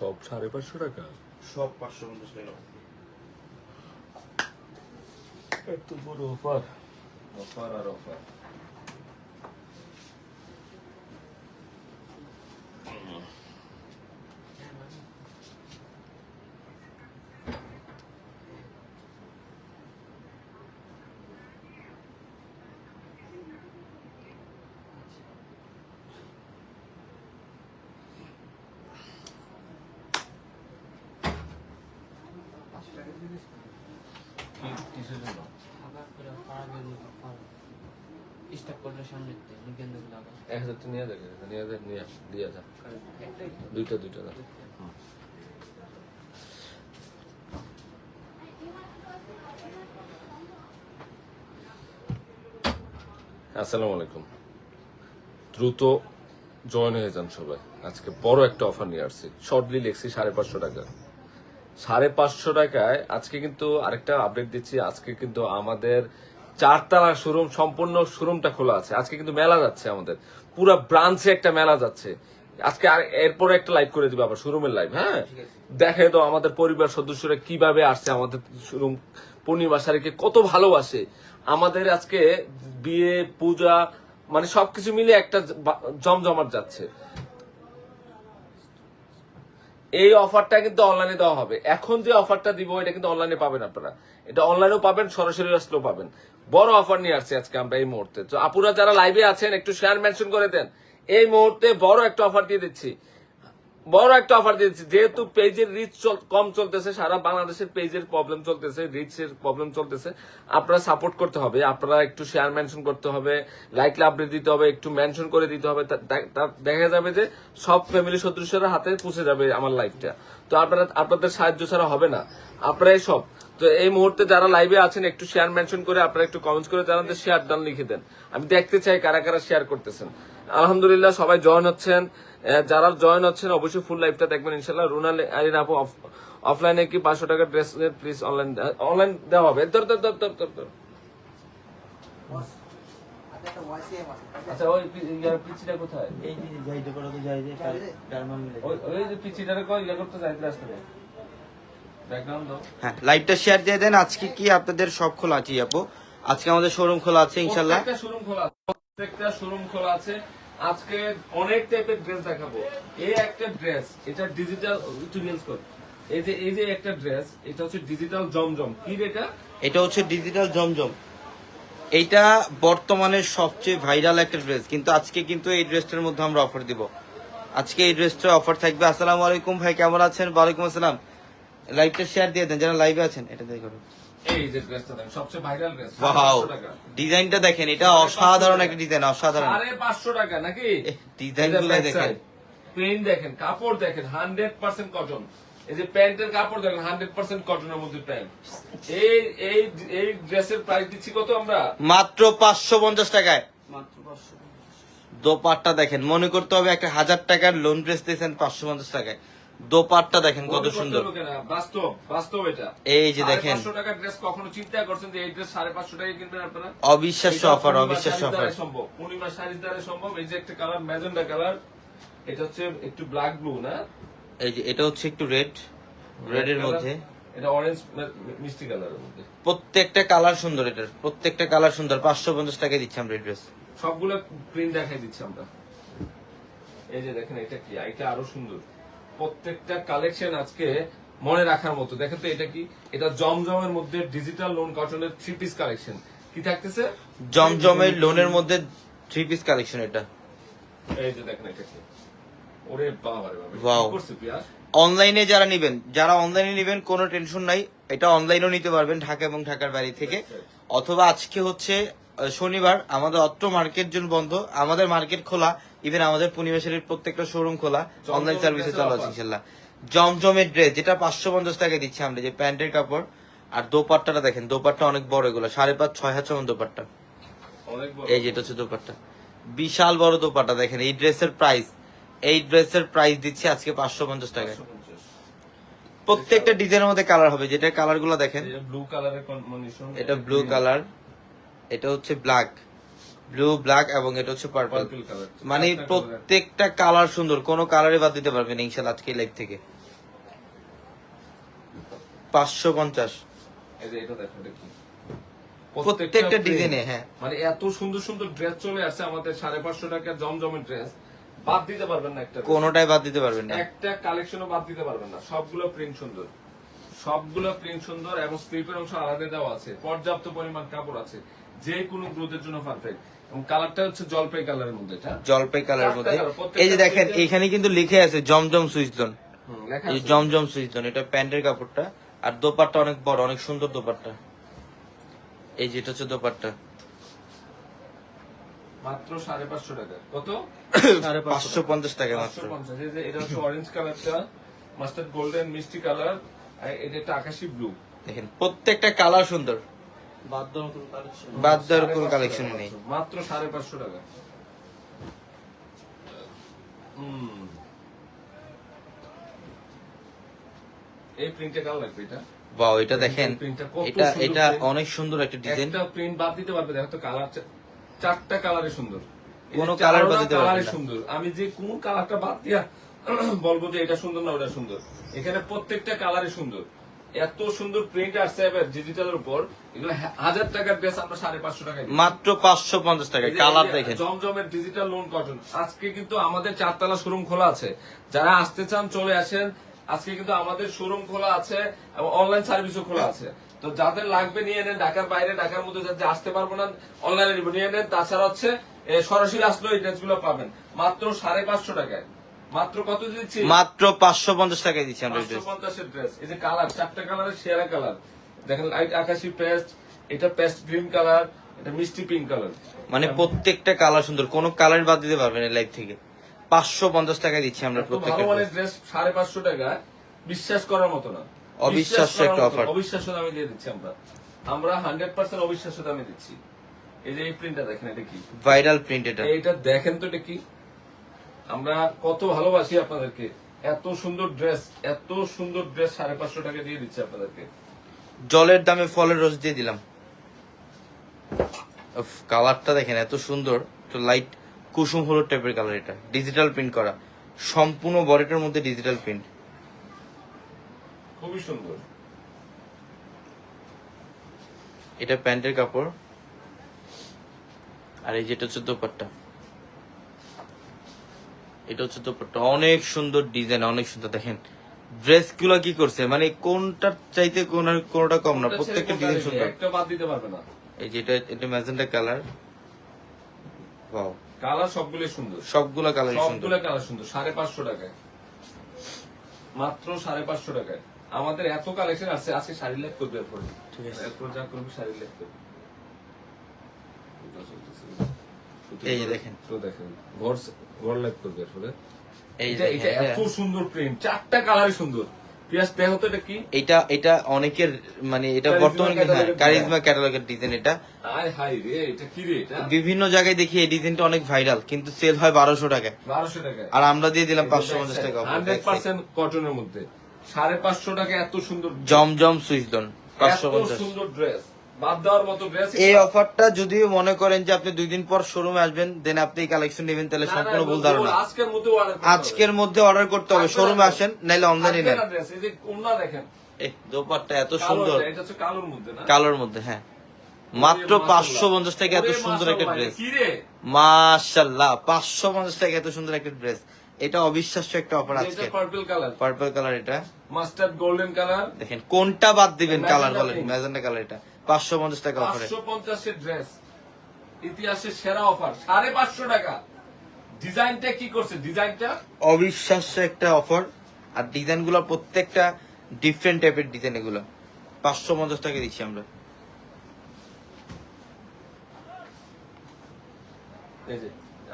সব সাড়ে পাঁচশো টাকা? সব পাঁচশো পঞ্চাশ টাকা। এত বড় অফার। অফার আর অফার। আসসালামু আলাইকুম। দ্রুত জয়েন হয়ে যান সবাই। আজকে বড় একটা অফার নিয়ে আসছি। শর্টলি লিখছি সাড়ে পাঁচশো টাকা। সাড়ে পাঁচশো টাকায় আজকে কিন্তু আরেকটা আপডেট দিচ্ছি। আজকে কিন্তু আমাদের চারতলা শোরুম সম্পূর্ণ শোরুমটা খোলা আছে। আজকে কিন্তু মেলা যাচ্ছে আমাদের। পুরো ব্রাঞ্চে একটা মেলা যাচ্ছে। আজকে আর এরপরে একটা লাইভ করে দিবে আবার শোরুমের লাইভ হ্যাঁ? দেখে তো আমাদের পরিবার সদস্যরা কীভাবে আসছে আমাদের শোরুম পূর্ণিমা শাড়িকে কত ভালোবাসে। আমাদের আজকে বিয়ে পূজা মানে সবকিছু মিলে একটা জমজমাট যাচ্ছে। এই অফারটা কিন্তু অনলাইনে দেওয়া হবে। এখন যে অফারটা দিব, এটা কিন্তু অনলাইনে পাবেন আপনারা। এটা অনলাইনেও পাবেন, সরাসরি আসলেও পাবেন। বড় অফার নিয়ে আসছে আজকে আমরা এই মুহূর্তে। তো আপুরা যারা লাইভে আছেন, একটু শেয়ার মেনশন করে দেন। এই মুহূর্তে বড় একটা অফার দিয়ে দিচ্ছি। বড় একটা অফার দিচ্ছি যেহেতু পেজের রিচ কম চলতেছে, সারা বাংলাদেশের পেজের প্রবলেম চলতেছে রিচের প্রবলেম চলতেছে। আপনারা সাপোর্ট করতে হবে, আপনারা একটু শেয়ার মেনশন করতে হবে লাইক আপডেট দিতে হবে, একটু মেনশন করে দিতে হবে। দেখা যাবে যে সব ফ্যামিলি সদস্যরা হাতে পৌঁছে যাবে আমার লাইফটা তো আপনারা, আপনাদের সাহায্য ছাড়া হবে না। আপনারাই সব। তো এই মুহূর্তে যারা লাইভে আছেন, একটু শেয়ার মেনশন করে আপনারা একটু কমেন্টস করে জানান শেয়ার ডান লিখে দেন। আমি দেখতে চাই কারা কারা শেয়ার করতেছেন। আলহামদুলিল্লাহ সবাই জয়েন হচ্ছেন। যারা জয়েন হচ্ছেন অবশ্যই ফুল লাইভটা দেখবেন ইনশাল্লাহ রুনাল আইন আপু অফলাইনে কি পাঁচশো টাকা ড্রেস প্লিজ অনলাইন অনলাইন দেওয়া হবে? ধর ধর ধর ধর ধর ধর। আচ্ছা ওই ইয়ার পিচিটা কোথায়? এই যে যাইতে পারো তো যাই যে ডারমান মিলে ওই ওই যে পিচিটারে কই ইয়া করতে যাইতে আসতে হ্যাঁ লাইভটা শেয়ার দিয়ে দেন। আজকে কি আপনাদের সব খোলা আছে আপু আজকে আমাদের শোরুম খোলা আছে ইনশাল্লাহ শোরুম খোলা প্রত্যেকটা শোরুম খোলা আছে। আজকে অনেক টাইপের ড্রেস দেখাবো। এই একটা ড্রেস এটা ডিজিটাল টিউটোরিয়ালস কর এই যে এই যে একটা ড্রেস এটা হচ্ছে ডিজিটাল জমজম। কি এটা? এটা হচ্ছে ডিজিটাল জমজম। এইটা বর্তমানে সবচেয়ে ভাইরাল একটা ড্রেস কিন্তু আজকে কিন্তু এই ড্রেসটার মধ্যে আমরা অফার দিব। আজকে এই ড্রেসটার অফার থাকবে। আসসালামু আলাইকুম ভাই, কেমন আছেন? ওয়ালাইকুম আসসালাম। লাইভটা শেয়ার দিয়ে দেন, যারা লাইভে আছেন, এটা করুন এই যে ড্রেসটা দেখেন সবচেয়ে ভাইরাল ড্রেস ওয়াও ডিজাইনটা দেখেন এটা অসাধারণ একটা ডিজাইন অসাধারণ। পাঁচশো টাকা নাকি? ডিজাইন দেখেন। প্রিন্ট দেখেন কাপড় দেখেন হান্ড্রেড পার্সেন্ট কটন এই যে প্যান্টের কাপড় দেখেন হান্ড্রেড পার্সেন্ট কটনের মধ্যে প্যান্ট এই এই এই ড্রেসের প্রাইস দিচ্ছি কত আমরা? মাত্র পাঁচশো পঞ্চাশ টাকায়। দোপাট্টা দেখেন মনে করতে হবে একটা হাজার টাকার লোন ড্রেস দিয়েছেন পাঁচশো পঞ্চাশ টাকায়। দোপাট্টা দেখেন কত সুন্দর। বাস্তব বাস্তব এটা। এই যে দেখেন। পাঁচশো ড্রেস কখনো চিন্তা করছেন যে এই ড্রেস সাড়ে পাঁচশো কিনবেন আপনারা? অবিশ্বাস্য অফার অবিশ্বাস্য অফার। সম্ভব পূর্ণিমা শাড়ির দ্বারা সম্ভব। এই যে একটা কালার ম্যাজেন্ডা কালার এটা হচ্ছে একটু ব্ল্যাক ব্লু না? এই যে এটা হচ্ছে একটু রেড রেড এর মধ্যে। এটা অরেঞ্জ মিষ্টি কালারের মধ্যে। প্রত্যেকটা কালার সুন্দর এটার প্রত্যেকটা কালার সুন্দর। পাঁচশো পঞ্চাশ টাকায় দিচ্ছি আমরা ড্রেস। সবগুলো প্রিন্ট দেখাই দিচ্ছি আমরা। এই যে দেখেন এটা কি? এটা আরও সুন্দর। প্রত্যেকটা কালেকশন আজকে মনে রাখার মতো। দেখেন তো এটা কি? এটা জমজমের মধ্যে ডিজিটাল লোন কটনের থ্রি পিস কালেকশন কি থাকতেছে? জমজমের লোনের মধ্যে থ্রি পিস কালেকশন এটা। এই যে দেখেন এটা কি? ওরে বাবা রে বাবা করছে পিয়াস? অনলাইনে যারা নিবেন যারা অনলাইনে নিবেন কোনো টেনশন নাই। এটা অনলাইনেও নিতে পারবেন ঢাকা এবং ঢাকার বাড়ি থেকে। অথবা আজকে হচ্ছে শনিবার আমাদের অত্র মার্কেট জন্য বন্ধ আমাদের মার্কেট খোলা। ইভেন আমাদের পূর্ণিমাশালীর প্রত্যেকটা শোরুম খোলা অনলাইন সার্ভিসে চালু আছে ইনশাল্লাহ। জমজমের ড্রেস যেটা পাঁচশো পঞ্চাশ টাকায় দিচ্ছি আমরা যে প্যান্টের কাপড় আর দোপাট্টাটা দেখেন দোপাট্টা অনেক বড় এগুলো সাড়ে পাঁচ ছয় হাত সমান দোপাট্টা। এই যেটা হচ্ছে দোপাট্টা। বিশাল বড় দোপাট্টা দেখেন এই ড্রেসের প্রাইস এই ড্রেসের প্রাইস দিচ্ছি আজকে পাঁচশো পঞ্চাশ টাকায়। প্রত্যেকটা ডিজাইনের মধ্যে কালার হবে যেটা কালারগুলো দেখেন। ব্লু কালারের এটা ব্লু কালার এটা হচ্ছে ব্ল্যাক ব্লু ব্ল্যাক এবং এটা হচ্ছে পার্পল মানে প্রত্যেকটা কালার সুন্দর কোনো কালারে বাদ দিতে পারবেন ইনশাল্লাহ আজকে লাইভ থেকে। পাঁচশো পঞ্চাশ। প্রত্যেকটা ডিজাইনে হ্যাঁ। মানে এত সুন্দর সুন্দর ড্রেস চলে আসছে আমাদের সাড়ে পাঁচশো টাকার জমজমের ড্রেস বাদ দিতে পারবেন না একটা কোনোটাই বাদ দিতে পারবেন না। একটা কালেকশনও বাদ দিতে পারবেন না। সবগুলো প্রিন্ট সুন্দর। সবগুলো প্রিন্ট সুন্দর এবং স্লিপের অংশ আলাদা দেওয়া আছে। পর্যাপ্ত পরিমাণ কাপড় আছে। যে কোনো গ্রোথের জন্য পারফেক্ট এবং কালারটা হচ্ছে জলপাই কালারের মধ্যে এটা। জলপাই মধ্যে। এই যে দেখেন এখানে কিন্তু লিখে আছে জমজম সুইচদন এই জমজম সুইচদন এটা প্যান্টের কাপড়টা। আর দোপাট্টা অনেক বড় অনেক সুন্দর দোপাট্টা। এই যেটা হচ্ছে দোপাট্টা। মাত্র সাড়ে পাঁচশো টাকা। কত? পাঁচশো পঞ্চাশ টাকা মাত্র। পাঁচশো পঞ্চাশ। এই যে এটা হচ্ছে অরেঞ্জ কালারটা মাস্টার্ড গোল্ডেন মিষ্টি কালার আর এটা একটা আকাশি ব্লু দেখেন প্রত্যেকটা কালার সুন্দর। বাদ দেওয়ার কোনো কালেকশন বাদ দেওয়ার কোনো কালেকশন নেই। মাত্র সাড়ে পাঁচশো টাকা। এই প্রিন্টে কালো লাগবে এটা? বাও এটা দেখেন এটা এটা অনেক সুন্দর একটা ডিজাইন একটা প্রিন্ট বাদ দিতে পারবে দেখো তো কালার চারটা কালারে সুন্দর। যে বাদ দিতে পারবে সুন্দর। আমি যে কোন কালারটা বাদ দিয়া বলব যে এটা সুন্দর না ওটা সুন্দর। এখানে প্রত্যেকটা কালারই সুন্দর। এত সুন্দর প্রিন্ট আসছে এবার ডিজিটালের উপর এগুলো হাজার টাকার ড্রেস আমরা সাড়ে পাঁচশো টাকায় মাত্র পাঁচশো পঞ্চাশ টাকা কালার দেখেন। জমজমের ডিজিটাল লোন কটন আজকে কিন্তু আমাদের চারতলা শোরুম খোলা আছে। যারা আসতে চান চলে আসেন। আজকে কিন্তু আমাদের শোরুম খোলা আছে এবং অনলাইন সার্ভিসও খোলা আছে। তো যাদের লাগবে নিয়ে নেন। ঢাকার বাইরে ঢাকার মধ্যে যাতে আসতে পারব না অনলাইনে নিয়ে নেন। তাছাড়া হচ্ছে সরাসরি আসলেও এই ড্রেসগুলো পাবেন। মাত্র সাড়ে পাঁচশো টাকায়। মাত্র কত দিচ্ছি? মাত্র পাঁচশো পঞ্চাশ টাকায় দিচ্ছি আমরা পাঁচশো পঞ্চাশের ড্রেস এই যে কালার চারটা কালারের সেরা কালার। দেখেন লাইট আকাশি পেস্ট এটা পেস্ট গ্রিন কালার এটা মিষ্টি পিঙ্ক কালার। মানে প্রত্যেকটা কালার সুন্দর কোনো কালার বাদ দিতে পারবেন এই লাইভ থেকে। পাঁচশো পঞ্চাশ টাকা দিচ্ছি আমরা ভালো প্রত্যেকটা মানের ড্রেস সাড়ে পাঁচশো টাকা। বিশ্বাস করার মতো না। অবিশ্বাস্য একটা offer। অবিশ্বাস্য দামে দিয়ে দিচ্ছি আমরা। আমরা হান্ড্রেড পার্সেন্ট অবিশ্বাস্য দামে দিচ্ছি। এই যে এই প্রিন্টটা দেখেন এটা কি? ভাইরাল প্রিন্ট এটা। এটা দেখেন তো এটা কি? আমরা কত ভালোবাসি আপনাদেরকে। এত সুন্দর ড্রেস এত সুন্দর ড্রেস সাড়ে পাঁচশো টাকা দিয়ে দিচ্ছি আপনাদেরকে। জলের দামে ফলের রস দিয়ে দিলাম। কালারটা দেখেন এত সুন্দর। তো লাইট কুসুম হলুদ টাইপের কালার এটা। ডিজিটাল প্রিন্ট করা। সম্পূর্ণ বডিটার মধ্যে ডিজিটাল প্রিন্ট খুবই সুন্দর। এটা প্যান্টের কাপড়। আর এই যেটা হচ্ছে দোপাট্টা। এটা হচ্ছে দোপাট্টা। অনেক সুন্দর ডিজাইন অনেক সুন্দর। দেখেন ড্রেসগুলো কি করছে? মানে কোনটার চাইতে কোন কোনটা কম না? প্রত্যেকটা ডিজাইন সুন্দর। একটা বাদ দিতে পারবে না। এই যেটা এটা ম্যাজেন্টা কালার। ওয়াও কালার সবগুলোই সুন্দর। সবগুলা কালার সুন্দর। সবগুলো কালার সুন্দর। সাড়ে পাঁচশো টাকায়। মাত্র সাড়ে পাঁচশো টাকায়। আমাদের এত কালেকশন আছে আজকে শাড়ি লেখ করবে এরপর। ঠিক আছে। এরপর যা করবি শাড়ি লেখ করবে। এই দেখেন। তো দেখেন ঘর ঘর লেখ করবে এরপরে এই এটা এত সুন্দর প্রিন্ট চারটা কালারই সুন্দর। পিয়াস দেখো এটা কি? এটা এটা অনেকের মানে এটা বর্তমানে কারিজমা ক্যাটালগের ডিজাইন এটা। আয় হাই রে এটা কি রে এটা? বিভিন্ন জায়গায় দেখি এই ডিজাইনটা অনেক ভাইরাল কিন্তু সেল হয় বারোশো টাকায়। বারোশো টাকায়। আর আমরা দিয়ে দিলাম পাঁচশো পঞ্চাশ টাকা হান্ড্রেড পার্সেন্ট কটনের মধ্যে। সাড়ে পাঁচশো টাকা এত সুন্দর জমজম পাঁচশো পঞ্চাশ। সুন্দর ড্রেস এই অফারটা যদি মনে করেন যে আপনি দুই দিন পর শোরুমে আসবেন দেন আপনি কালেকশন নেবেন তাহলে সম্পূর্ণ ভুল ধারণা। আজকের মধ্যে অর্ডার করতে হবে। শোরুমে আসেন নাইলে অনলাইনে নেন। দোপাট্টা এত সুন্দর। কালোর মধ্যে হ্যাঁ। মাত্র পাঁচশো পঞ্চাশ টাকা এত সুন্দর একটা ড্রেস মাশাল্লাহ পাঁচশো পঞ্চাশ টাকা এত সুন্দর একটা ড্রেস এটা অবিশ্বাস্য একটা অফার এটা পার্পল কালার পার্পল কালার এটা। মাস্টার্ড গোল্ডেন কালার দেখেন কোনটা বাদ দিবেন কালার বলেন। ম্যাজেন্টা কালার এটা। পাঁচশো পঞ্চাশ টাকা অফারে পাঁচশো পঞ্চাশের ড্রেস ইতিহাসের সেরা অফার সাড়ে পাঁচশো টাকা। ডিজাইনটা কি করছে? ডিজাইনটা? অবিশ্বাস্য একটা অফার আর ডিজাইনগুলো প্রত্যেকটা ডিফারেন্ট টাইপের ডিজাইন এগুলো। পাঁচশো পঞ্চাশ টাকা দিচ্ছি আমরা।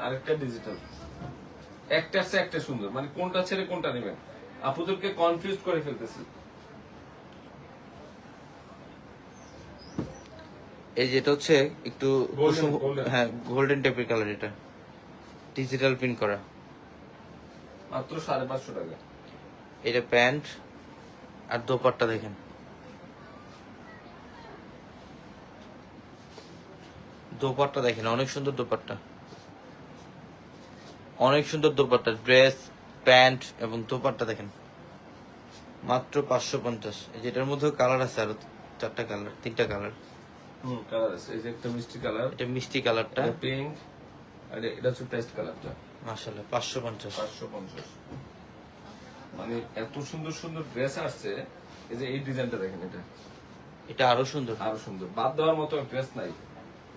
আরেকটা ডিজিটাল একটা একটা সুন্দর। মানে কোনটা ছেড়ে কোনটা নেবেন? আপুদেরকে কনফিউজ করে ফেলতেছি। এই যেটা হচ্ছে একটু. হ্যাঁ গোল্ডেন টাইপের কালার এটা। ডিজিটাল প্রিন্ট করা। মাত্র সাড়ে পাঁচশো টাকা। এটা প্যান্ট আর দোপাট্টা দেখেন। দোপাট্টা দেখেন অনেক সুন্দর দোপাট্টা। অনেক সুন্দর দোপাট্টা ড্রেস প্যান্ট এবং দোপাট্টা দেখেন। মাত্র পাঁচশো পঞ্চাশ। যেটার মধ্যে কালার আছে আরও চারটা কালার তিনটা কালার হুম কালার আছে। এই যে একটা মিষ্টি কালার এটা মিষ্টি কালারটা পিঙ্ক আর এটা হচ্ছে পেস্ট কালারটা মানে এত সুন্দর সুন্দর ড্রেস আসছে। এই যে এই ডিজাইনটা দেখেন এটা। এটা আরও সুন্দর। আরও সুন্দর। বাদ দেওয়ার মতো ড্রেস নাই।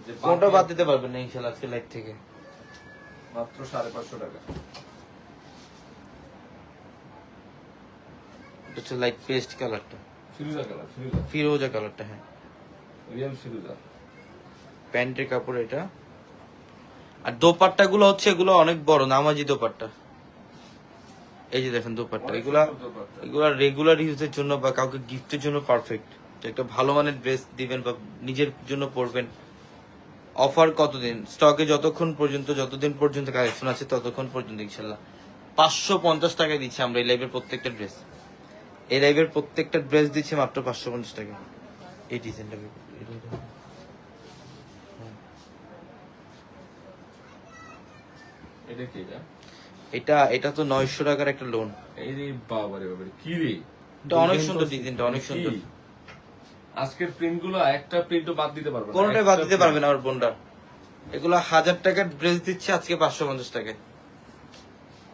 যে বাদ কোনটা বাদ দিতে পারবেন না আজকে লাইট থেকে? মাত্র সাড়ে পাঁচশো টাকা। এটা হচ্ছে লাইট পেস্ট কালারটা ফিরুজা কালার ফিরোজা। কালারটা হ্যাঁ। রিয়েল ফিরুজা প্যান্টের কাপড় এটা। আর দোপাট্টা গুলো হচ্ছে এগুলো অনেক বড় নামাজি দোপাট্টা। এই যে দেখেন দোপাট্টা এগুলা এগুলা রেগুলার ইউজের জন্য বা কাউকে গিফটের জন্য পারফেক্ট একটা ভালো মানের ড্রেস দিবেন বা নিজের জন্য পরবেন। অফার কতদিন? স্টকে যতক্ষণ পর্যন্ত যতদিন পর্যন্ত কালেকশন আছে ততক্ষণ পর্যন্ত ইনশাল্লাহ। পাঁচশো পঞ্চাশ টাকায় দিচ্ছি আমরা এই লাইভের প্রত্যেকটা ড্রেস এই লাইভের প্রত্যেকটা ড্রেস দিচ্ছি মাত্র পাঁচশো পঞ্চাশ টাকা এই ডিজাইনটা এটা কি এটা? এটা এটা তো নয়শো টাকার একটা লোন এই রে কি রে? এটা অনেক সুন্দর ডিজাইনটা অনেক সুন্দর। আজকের প্রিন্টগুলো একটা প্রিন্টও বাদ দিতে পারবে না। কোনটাই বাদ দিতে print। পারবেন আমার বোনটা। এগুলো হাজার টাকার ড্রেস দিচ্ছে আজকে পাঁচশো পঞ্চাশ টাকায়।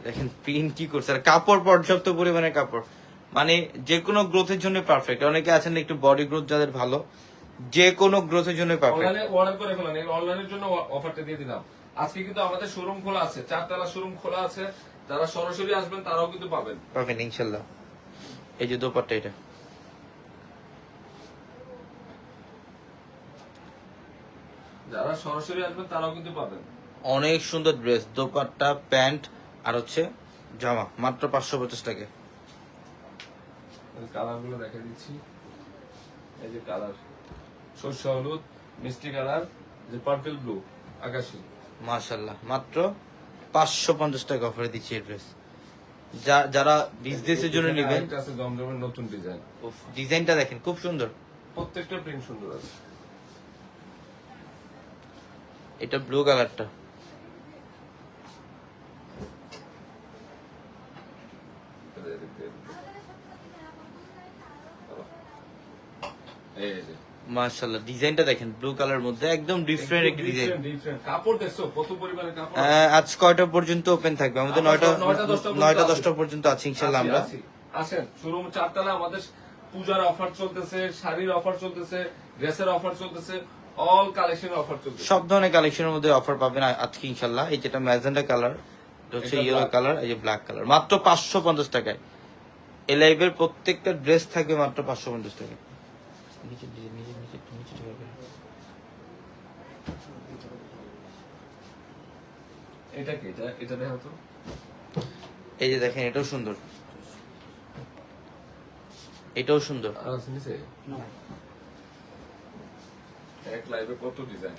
দেখেন প্রিন্ট কি করছে আর কাপড় পর্যাপ্ত পরিমাণে কাপড়। মানে যে কোনো গ্রোথের জন্য পারফেক্ট অনেকে আছেন একটু বডি গ্রোথ যাদের ভালো যে কোনো গ্রোথের জন্য পারফেক্ট অনলাইনে অর্ডার করে ফেলেন এই অনলাইনের জন্য অফারটা দিয়ে দিলাম। আজকে কিন্তু আমাদের শোরুম খোলা আছে চারতলা শোরুম খোলা আছে যারা সরাসরি আসবেন তারাও কিন্তু পাবেন। পাবেন ইনশাল্লাহ। এই যে দোপাট্টা এটা। যারা সরাসরি আসবেন তারাও কিন্তু পাবেন। অনেক সুন্দর ড্রেস দোপাট্টা প্যান্ট আর হচ্ছে জামা মাত্র পাঁচশো পঞ্চাশ টাকা কালারগুলো দেখা দিচ্ছি। এই যে কালার সর্ষে হলুদ মিষ্টি কালার যে পার্পল ব্লু আকাশি। মাশাল্লাহ মাত্র পাঁচশো পঞ্চাশ টাকা অফারে দিচ্ছি এই ড্রেস যারা বিজনেসের জন্য নেবেন আছে জমজমের নতুন ডিজাইন ডিজাইনটা দেখেন খুব সুন্দর। প্রত্যেকটা প্রিন্ট সুন্দর আছে। এটা ব্লু কালারটা এই যে মাশাল্লাহ ডিজাইনটা দেখেন ব্লু কালার মধ্যে একদম ডিফারেন্ট একটা ডিজাইন। কাপড় দেখছ? কত পরিমাণে কাপড় আজ কয়টা পর্যন্ত ওপেন থাকবে? আমাদের আমরা নয়টা নয়টা দশটা পর্যন্ত নয়টা আছি। আছি, আমরা। আসেন শোরুম চারতলা আমাদের পূজার অফার চলতেছে শাড়ির অফার চলতেছে ড্রেসের অফার চলতেছে অল কালেকশনের অফার চলতেছে। সব ধরনের কালেকশনের মধ্যে অফার পাবেন আজকে ইনশাল্লাহ এই যেটা ম্যাজেন্ডা কালার হচ্ছে ইয়েলো কালার এই যে ব্ল্যাক কালার মাত্র পাঁচশো পঞ্চাশ টাকায়। এই লাইভের প্রত্যেকটা ড্রেস থাকবে মাত্র পাঁচশো পঞ্চাশ টাকায় নিচে নিচে নিচে নিচে একটু নিচে চলে গেল। এটা কি? এটা এটা দেখো তো। এই যে দেখেন এটাও সুন্দর। এটাও সুন্দর। আর আছে নিচে? এক লাইভে কত ডিজাইন?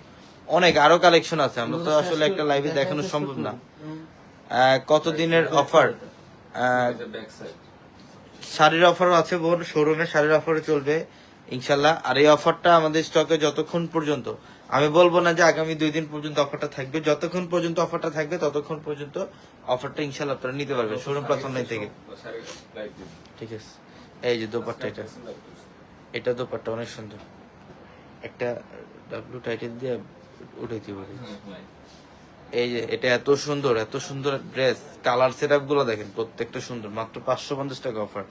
অনেক আরও কালেকশন আছে। আমরা তো আসলে একটা লাইভে দেখানো সম্ভব না। আহ, কত দিনের অফার শাড়ির অফারও আছে বোন। শোরুমে শাড়ির অফারও চলবে ইনশাল্লাহ। আর এই অফারটা আমাদের স্টকে যতক্ষণ পর্যন্ত আমি বলব না যে আগামী দুই দিন পর্যন্ত অফারটা থাকবে। যতক্ষণ পর্যন্ত অফারটা থাকবে ততক্ষণ পর্যন্ত অফারটা ইনশাল্লাহ আপনারা নিতে পারবেন। শোরুম প্লাস অনলাইন থেকে। ঠিক আছে। এই যে দোপাট্টা এটা। এটা দোপাট্টা অনেক সুন্দর। একটা ডাব্লু টাইটেল দিয়ে উঠে দিব। এই যে এটা এত সুন্দর এত সুন্দর ড্রেস। কালার সেটগুলো দেখেন প্রত্যেকটা সুন্দর। মাত্র পাঁচশো পঞ্চাশ টাকা অফার।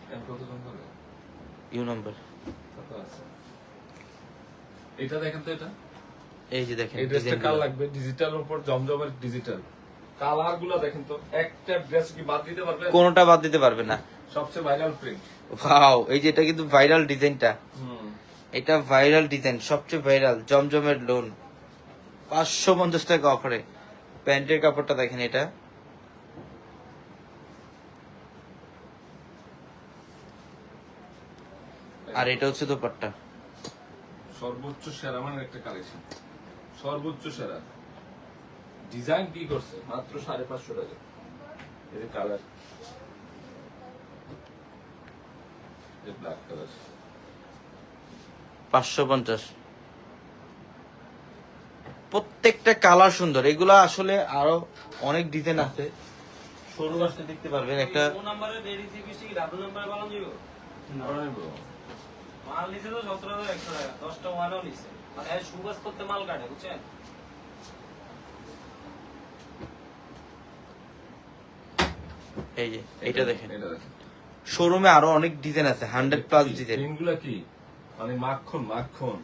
You number. এটা দেখেন তো এটা? এই যে দেখেন এই ড্রেসটা লাগবে? ডিজিটাল উপর জমজমের ডিজিটাল কালারগুলো দেখেন তো একটা ড্রেস কি বাদ দিতে পারবে? কোনোটা বাদ দিতে পারবে না। সবচেয়ে ভাইরাল প্রিন্ট ওয়াও এই যে এটা কিন্তু ভাইরাল ডিজাইনটা এটা ভাইরাল ডিজাইন সবচেয়ে ভাইরাল জমজমের লোন পাঁচশো পঞ্চাশ টাকা অফারে প্যান্টের কাপড়টা দেখেন এটা। আর এটা হচ্ছে দোপাট্টা। সর্বোচ্চ সেরা মানের একটা কালেকশন সর্বোচ্চ সেরা। ডিজাইন কি করছে? মাত্র সাড়ে পাঁচশো টাকা। এই যে কালার ব্ল্যাক কালার পাঁচশো পঞ্চাশ। প্রত্যেকটা কালার সুন্দর। এগুলা আসলে আরও অনেক ডিজাইন আছে। সরু আসতে দেখতে পারবেন একটা। মাল নিছে তো সতেরো হাজার একশো টাকা। দশটা ওয়ানও নিছে। মানে সুবাস করতে মাল কাটে বুঝছেন? এই যে এটা দেখেন। শোরুমে আরও অনেক ডিজাইন আছে হান্ড্রেড প্লাস ডিজাইন। প্রিন্টগুলা কি? মানে মাখন মাখন।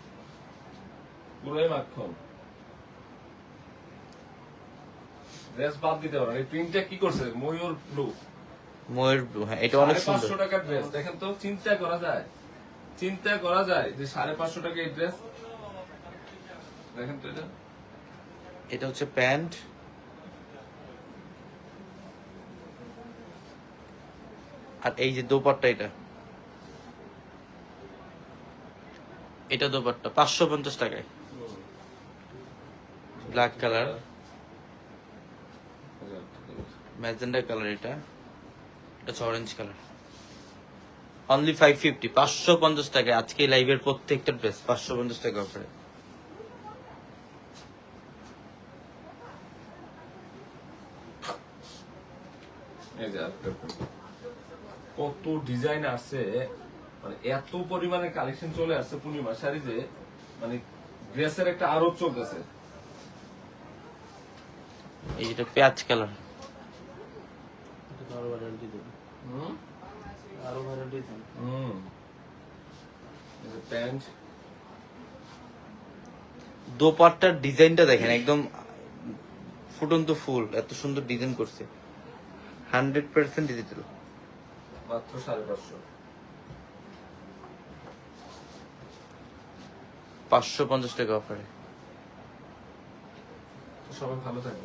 পুরোই মাখন। ড্রেস বাদ দিতে পারেন এই প্রিন্টটা কি করছে? ময়ূর ব্লু ময়ূর ব্লু হ্যাঁ এটা অনেক সুন্দর পাঁচশো টাকার ড্রেস। দেখেন তো চিন্তা করা যায়। চিন্তা করা যায় যে সাড়ে পাঁচশো টাকা এই ড্রেস এটা। হচ্ছে প্যান্ট। আর এই যে দোপাট্টা এটা। এটা দোপাট্টা, পাঁচশো পঞ্চাশ টাকায়। ব্ল্যাক কালার ম্যাজেন্ডা কালার এটা। এটা হচ্ছে orange colour only five fifty পাঁচশো পঞ্চাশ টাকায়। আজকে লাইভের প্রত্যেকটা ড্রেস পাঁচশো পঞ্চাশ টাকা অফারে এই যে আরেকটা কত ডিজাইন আছে মানে এত পরিমাণে কালেকশন চলে আসছে পূর্ণিমা শাড়ি যে মানে ড্রেসের একটা আরও চলতেছে। এই যেটা পেঁয়াজ কালার আরও ভাইরাল ডিজাইন হুম? প্যান্ট দোপাট্টার ডিজাইনটা দেখেন একদম ফুটন্ত ফুল এত সুন্দর ডিজাইন করছে। হান্ড্রেড পার্সেন্ট ডিজিটাল মাত্র সাড়ে পাঁচশো। পাঁচশো পঞ্চাশ টাকা অফারে সবাই ভালো থাকবে